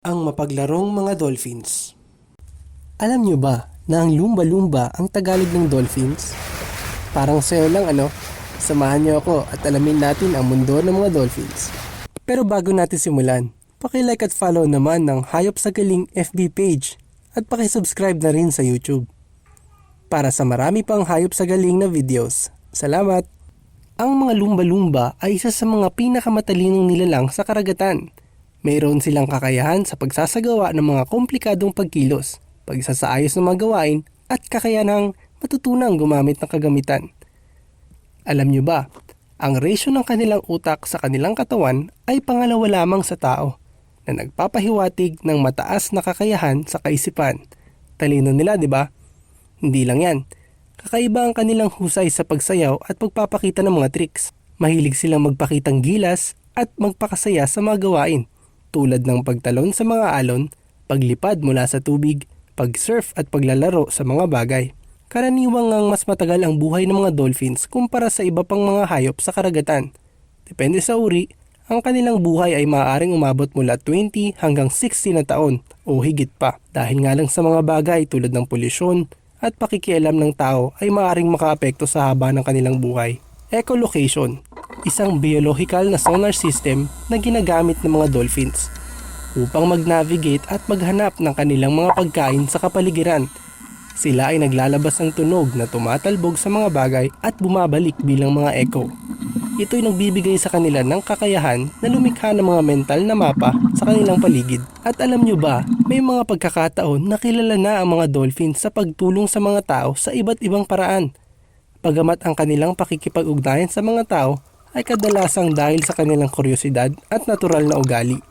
Ang mapaglarong mga dolphins. Alam nyo ba na ang lumba-lumba ang Tagalog ng dolphins? Parang sayo lang ano? Samahan niyo ako at alamin natin ang mundo ng mga dolphins. Pero bago natin simulan, paki-like at follow naman ng Hayop sa Galing FB page at paki-subscribe na rin sa YouTube. Para sa marami pang Hayop sa Galing na videos. Salamat! Ang mga lumba-lumba ay isa sa mga pinakamatalinong nilalang sa karagatan. Mayroon silang kakayahan sa pagsasagawa ng mga komplikadong pagkilos, pagsasaayos ng mga gawain, at kakayanang matutunang gumamit ng kagamitan. Alam nyo ba, ang ratio ng kanilang utak sa kanilang katawan ay pangalawa lamang sa tao na nagpapahiwatig ng mataas na kakayahan sa kaisipan. Talino nila, di ba? Hindi lang yan. Kakaiba ang kanilang husay sa pagsayaw at pagpapakita ng mga tricks. Mahilig silang magpakitang gilas at magpakasaya sa mga gawain tulad ng pagtalon sa mga alon, paglipad mula sa tubig, pag-surf at paglalaro sa mga bagay. Karaniwang ang mas matagal ang buhay ng mga dolphins kumpara sa iba pang mga hayop sa karagatan. Depende sa uri, ang kanilang buhay ay maaaring umabot mula 20 hanggang 60 na taon o higit pa dahil nga lang sa mga bagay tulad ng polusyon at pakikialam ng tao ay maaaring makaapekto sa haba ng kanilang buhay. Echolocation, isang biological na sonar system na ginagamit ng mga dolphins upang mag-navigate at maghanap ng kanilang mga pagkain sa kapaligiran. Sila ay naglalabas ng tunog na tumatalbog sa mga bagay at bumabalik bilang mga echo. Ito'y nagbibigay sa kanila ng kakayahan na lumikha ng mga mental na mapa sa kanilang paligid. At alam nyo ba, may mga pagkakataon na kilala na ang mga dolphins sa pagtulong sa mga tao sa iba't ibang paraan. Pagamat ang kanilang pakikipag-ugnayan sa mga tao ay kadalasang dahil sa kanilang kuryosidad at natural na ugali.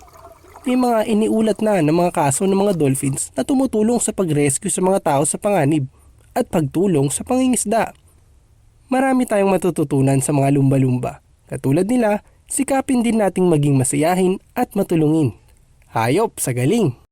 May mga iniulat na ng mga kaso ng mga dolphins na tumutulong sa pag-rescue sa mga tao sa panganib at pagtulong sa pangingisda. Marami tayong matututunan sa mga lumba-lumba. Katulad nila, sikapin din nating maging masayahin at matulungin. Hayop sa galing!